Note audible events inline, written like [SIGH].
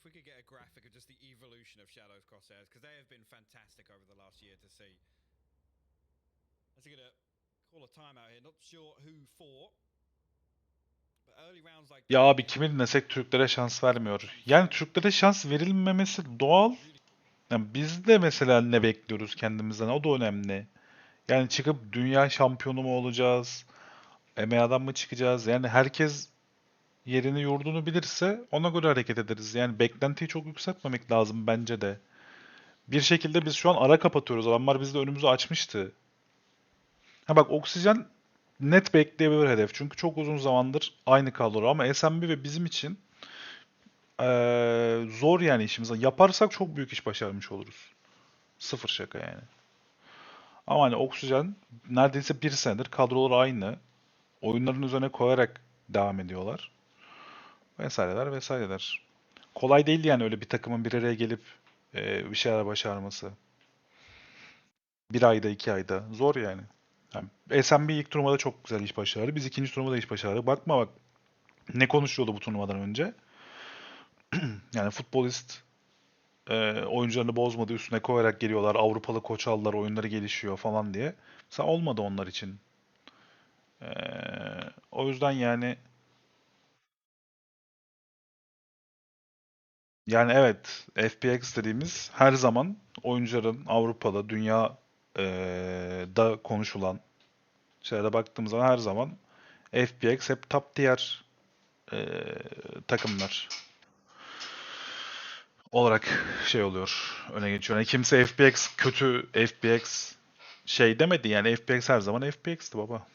if we could get a graphic of just the evolution of Shadows Crosshairs, because they have been fantastic over the last year to see. As they're gonna call a timeout here, not sure who for. Ya abi kimi dinlesek Türklere şans vermiyor. Yani Türklere şans verilmemesi doğal. Yani biz de mesela ne bekliyoruz kendimizden o da önemli. Yani çıkıp dünya şampiyonu mu olacağız? EMEA'dan mı çıkacağız? Yani herkes yerini yurdunu bilirse ona göre hareket ederiz. Yani beklentiyi çok yükseltmemek lazım bence de. Bir şekilde biz şu an ara kapatıyoruz. Adamlar bizde önümüzü açmıştı. Ha bak oksijen net bekleyebilir hedef. Çünkü çok uzun zamandır aynı kadro ama SMB ve bizim için eee, zor yani işimiz. Yaparsak çok büyük iş başarmış oluruz. Sıfır şaka yani. Ama hani oksijen neredeyse bir senedir kadrolar aynı. Oyunların üzerine koyarak devam ediyorlar. Vesaireler vesaireler. Kolay değil yani öyle bir takımın bir araya gelip eee, bir şeyler başarması. Bir ayda, iki ayda. Zor yani. Yani SMB ilk turnuvada çok güzel iş başardı. Biz ikinci turnuvada iş başardık. Bakma bak ne konuşuyordu bu turnuvadan önce. [CLEARS THROAT] yani futbolist e, oyuncularını bozmadı üstüne koyarak geliyorlar. Avrupalı koç aldılar oyunları gelişiyor falan diye. Mesela olmadı onlar için. E, o yüzden yani yani evet FPX dediğimiz her zaman oyuncuların Avrupa'da, dünya e, konuşulan şeylere baktığımız zaman her zaman FPX hep top tier e, takımlar olarak şey oluyor, öne geçiyor. Yani kimse FPX kötü FPX şey demedi yani FPX her zaman FPX'ti baba.